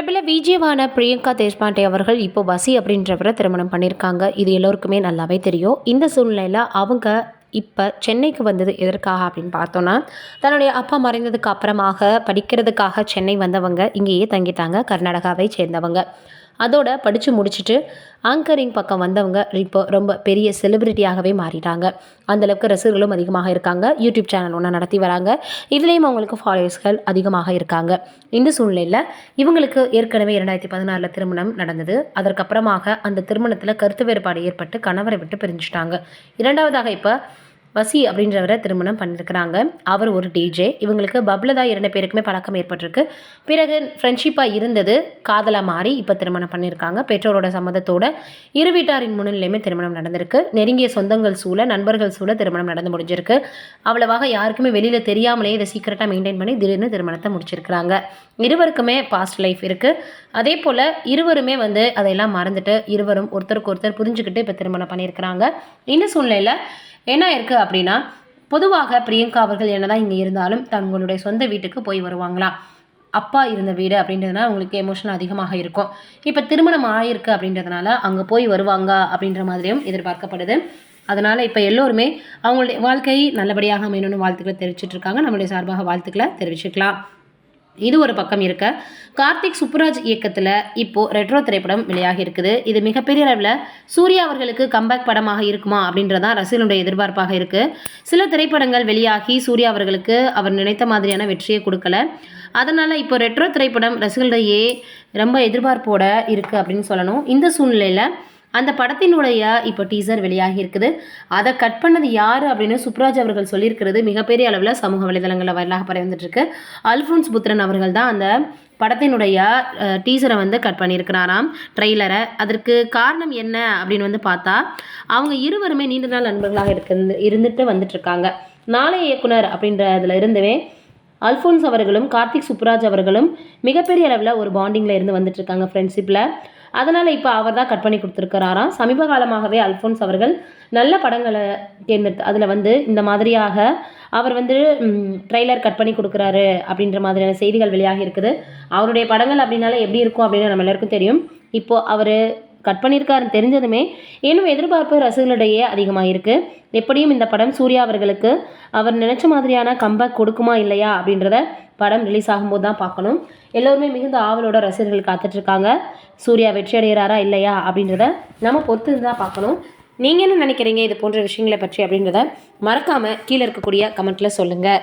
பிரபல விஜயவான பிரியங்கா தேஷ்பாண்டே அவர்கள் இப்போ வசி அப்படின்றவரை திருமணம் பண்ணியிருக்காங்க. இது எல்லோருக்குமே நல்லாவே தெரியும். இந்த சூழ்நிலையில் அவங்க இப்போ சென்னைக்கு வந்தது எதற்காக அப்படின்னு பார்த்தோன்னா தன்னுடைய அப்பா மறைந்ததுக்கு அப்புறமாக படிக்கிறதுக்காக சென்னை வந்தவங்க இங்கேயே தங்கிட்டாங்க கர்நாடகாவை சேர்ந்தவங்க. அதோட படித்து முடிச்சுட்டு ஆங்கரிங் பக்கம் வந்தவங்க இப்போ ரொம்ப பெரிய செலிபிரிட்டியாகவே மாறிட்டாங்க. அந்தளவுக்கு ரசிகர்களும் அதிகமாக இருக்காங்க. யூடியூப் சேனல் ஒன்று நடத்தி வராங்க. இதுலேயும் அவங்களுக்கு ஃபாலோவர்ஸ்கள் அதிகமாக இருக்காங்க. இந்த சூழ்நிலையில் இவங்களுக்கு ஏற்கனவே இரண்டாயிரத்தி பதினாறில் திருமணம் நடந்தது. அதற்கப்புறமாக அந்த திருமணத்தில் கருத்து வேறுபாடு ஏற்பட்டு கணவரை விட்டு பிரிஞ்சுட்டாங்க. இரண்டாவதாக இப்போ வசி அப்படின்றவரை திருமணம் பண்ணியிருக்கிறாங்க அவர் ஒரு டிஜே இவங்களுக்கு பப்ளதா இரண்டு பேருக்குமே பழக்கம் ஏற்பட்டிருக்கு. பிறகு ஃப்ரெண்ட்ஷிப்பாக இருந்தது. காதலாக மாறி இப்போ திருமணம் பண்ணியிருக்காங்க பெற்றோரோட சம்மதத்தோட இரு வீட்டாரின் முன்னிலையுமே திருமணம் நடந்திருக்கு. நெருங்கிய சொந்தங்கள் சூழ நண்பர்கள் சூழ திருமணம் நடந்து முடிஞ்சிருக்கு. அவ்வளவாக யாருக்குமே வெளியில் தெரியாமலே இதை சீக்கிரட்டாக மெயின்டைன் பண்ணி திடீர்னு திருமணத்தை முடிச்சிருக்கிறாங்க. இருவருக்குமே பாஸ்ட் லைஃப் இருக்குது அதே போல் இருவருமே வந்து அதையெல்லாம் மறந்துட்டு இருவரும் ஒருத்தருக்கு ஒருத்தர் புரிஞ்சுக்கிட்டு இப்போ திருமணம் பண்ணியிருக்கிறாங்க இந்த சூழ்நிலையில் என்ன இருக்குது அப்படின்னா பொதுவாக பிரியங்கா அவர்கள் என்னதான் இங்கே இருந்தாலும் தங்களுடைய சொந்த வீட்டுக்கு போய் வருவாங்களா? அப்பா இருந்த வீடு அப்படின்றதுனால அவங்களுக்கு எமோஷன் அதிகமாக இருக்கும். இப்போ திருமணம் ஆகிருக்கு அப்படின்றதுனால அங்கே போய் வருவாங்க அப்படின்ற மாதிரியும் எதிர்பார்க்கப்படுது. அதனால் இப்போ எல்லோருமே அவங்களுடைய வாழ்க்கை நல்லபடியாக அமையணும்னு வாழ்த்துக்களை தெரிவிச்சிட்ருக்காங்க நம்மளுடைய சார்பாக வாழ்த்துக்களை தெரிவிச்சுக்கலாம். இது ஒரு பக்கம் இருக்க. கார்த்திக் சுப்புராஜ் இயக்கத்தில் இப்போது ரெட்ரோ திரைப்படம் வெளியாகி இருக்குது. இது மிகப்பெரிய அளவில் சூர்யா அவர்களுக்கு கம்பேக் படமாக இருக்குமா அப்படின்றதான் ரசிகனுடைய எதிர்பார்ப்பாக இருக்குது சில திரைப்படங்கள் வெளியாகி சூர்யா அவர்களுக்கு அவர் நினைத்த மாதிரியான வெற்றியை கொடுக்கல. அதனால் இப்போ ரெட்ரோ திரைப்படம் ரசிகர்களிடையே ரொம்ப எதிர்பார்ப்போட இருக்குது அப்படின்னு சொல்லணும். இந்த சூழ்நிலையில் அந்த படத்தினுடைய இப்போ டீசர் வெளியாகி இருக்குது அதை கட் பண்ணது யார் அப்படின்னு சுப்ராஜ் அவர்கள் சொல்லியிருக்கிறது மிகப்பெரிய அளவில் சமூக வலைதளங்களில் வரலாக பரவிந்துட்டுருக்கு அல்ஃபோன்ஸ் புத்திரன் அவர்கள் தான் அந்த படத்தினுடைய டீசரை வந்து கட் பண்ணியிருக்கிறாராம் ட்ரெய்லரை அதற்கு காரணம் என்ன அப்படின்னு வந்து பார்த்தா அவங்க இருவருமே நீண்ட நாள் நண்பர்களாக இருக்கு இருந்துட்டு வந்துட்டுருக்காங்க. நாளைய இயக்குனர் அப்படின்றதுல இருந்தவே அல்ஃபோன்ஸ் அவர்களும் கார்த்திக் சுப்ராஜ் அவர்களும் மிகப்பெரிய அளவில் ஒரு பாண்டிங்கில் இருந்து வந்துட்டுருக்காங்க ஃப்ரெண்ட்ஷிப்பில் அதனால் இப்போ அவர் தான் கட் பண்ணி கொடுத்துருக்கிறாராம். சமீப காலமாகவே அல்ஃபோன்ஸ் அவர்கள் நல்ல படங்களை தேர்ந்தெடுத்து அதில் வந்து இந்த மாதிரியாக அவர் வந்து ட்ரெய்லர் கட் பண்ணி கொடுக்குறாரு அப்படின்ற மாதிரியான செய்திகள் வெளியாகி இருக்குது. அவருடைய படங்கள் அப்படின்னால எப்படி இருக்கும் அப்படின்னு நம்ம எல்லாருக்கும் தெரியும். இப்போது அவர் கட் பண்ணியிருக்காருன்னு தெரிஞ்சதுமே இன்னும் எதிர்பார்ப்பு ரசிகர்களிடையே அதிகமாக இருக்குது எப்படியும் இந்த படம் சூர்யா அவர்களுக்கு அவர் நினச்ச மாதிரியான கம்பேக் கொடுக்குமா இல்லையா அப்படின்றத படம் ரிலீஸ் ஆகும்போது தான் பார்க்கணும். எல்லோருமே மிகுந்த ஆவலோட ரசிகர்கள் காத்துட்ருக்காங்க. சூர்யா வெற்றி அடைகிறாரா இல்லையா அப்படின்றத நம்ம பொறுத்து தான் பார்க்கணும். நீங்கள் என்ன நினைக்கிறீங்க? இது போன்ற விஷயங்களை பற்றி அப்படின்றத மறக்காமல் கீழே இருக்கக்கூடிய கமெண்ட்டில் சொல்லுங்கள்